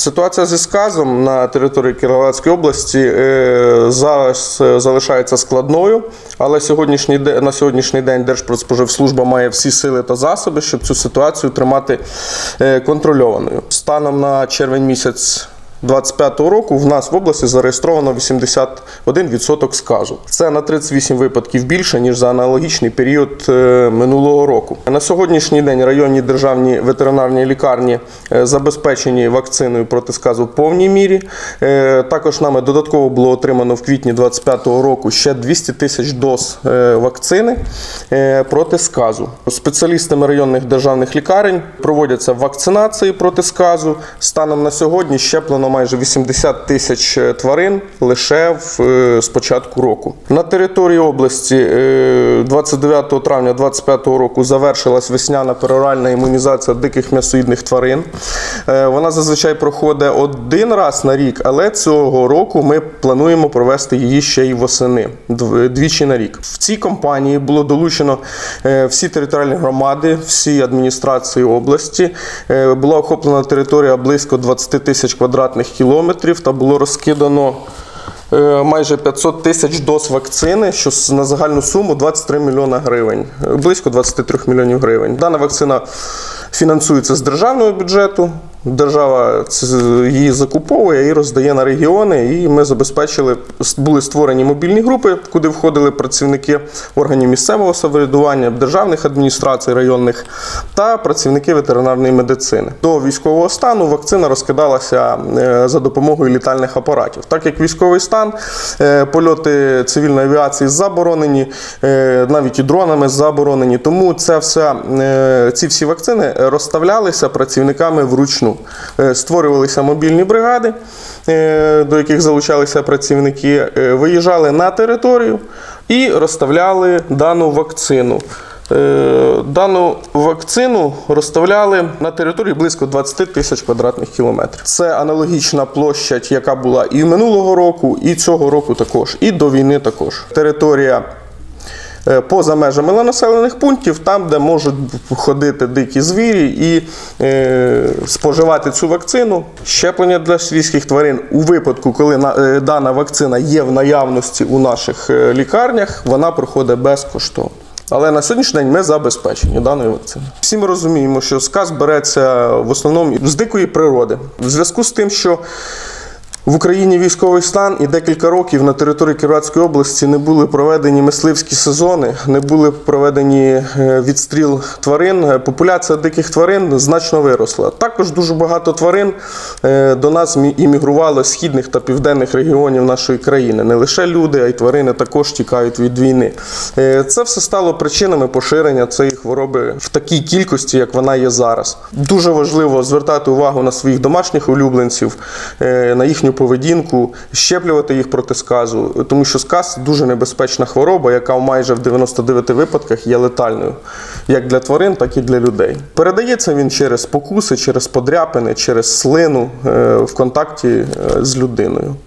Ситуація зі сказом на території Кіровоградської області е, зараз е, залишається складною, але сьогоднішній на сьогоднішній день Держпродспоживслужба має всі сили та засоби, щоб цю ситуацію тримати е, контрольованою. Станом на червень місяць 2025 року в нас в області зареєстровано 81% сказу. Це на 38 випадків більше ніж за аналогічний період е, минулого року. На сьогоднішній день районні державні ветеринарні лікарні е, забезпечені вакциною проти сказу в повній мірі. Е, Також нами додатково було отримано в квітні 2025 року ще 200 тисяч доз вакцини проти сказу. Спеціалістами районних державних лікарень проводяться вакцинації проти сказу. Станом на сьогодні щеплено майже 80 тисяч е, тварин лише в, е, початку року. На території області е, 29 травня 2025 року завершилась весняна пероральна імунізація диких м'ясоїдних тварин. Е, Вона зазвичай проходить один раз на рік, але цього року ми плануємо провести її ще й восени дв- двічі на рік. В цій кампанії було долучено е, всі територіальні громади, всі адміністрації області. Е, Була охоплена територія близько 20 тисяч квадратних кілометрів та було розкидано. е, Майже 500 тисяч доз вакцини, що на загальну суму 23 мільйона гривень, е, близько 23 мільйонів гривень. Дана вакцина фінансується з державного бюджету. Держава її закуповує і роздає на регіони. І ми забезпечили, були створені мобільні групи, куди входили працівники органів місцевого самоврядування, державних адміністрацій районних та працівники ветеринарної медицини. До військового стану вакцина розкидалася е, за допомогою літальних апаратів. Так як військовий стан, е, польоти цивільної авіації заборонені, е, навіть і дронами заборонені. Тому це все, ці всі вакцини розставлялися працівниками вручну. Е, Створювалися мобільні бригади, е, до яких залучалися працівники, е, виїжджали на територію і розставляли дану вакцину. Дану вакцину розставляли на території близько 20 тисяч квадратних кілометрів. Це аналогічна площадь, яка була і минулого року, і цього року також, і до війни також. Територія поза межами населених пунктів, там, де можуть ходити дикі звірі і е, споживати цю вакцину. Щеплення для свійських тварин у випадку, коли на, е, дана вакцина є в наявності у наших е, лікарнях, вона проходить безкоштовно. Але на сьогоднішній день ми забезпечені даною вакциною. Всі ми розуміємо, що сказ береться в основному з дикої природи. В зв'язку з тим, що в Україні військовий стан і декілька років на території Кіровоградської області не були проведені мисливські сезони, не були проведені е, відстріл тварин. Е, Популяція диких тварин значно виросла. Також дуже багато тварин е, до нас мі- іммігрувало з східних та південних регіонів нашої країни. Не лише люди, а й тварини також тікають від війни. Е, Це все стало причинами поширення цієї хвороби в такій кількості, як вона є зараз. Дуже важливо звертати увагу на своїх домашніх улюбленців, е, на їхню поведінку, щеплювати їх проти сказу, тому що сказ дуже небезпечна хвороба, яка майже в 99 випадках є летальною, як для тварин, так і для людей. Передається він через покуси, через подряпини, через слину е, в контакті з людиною.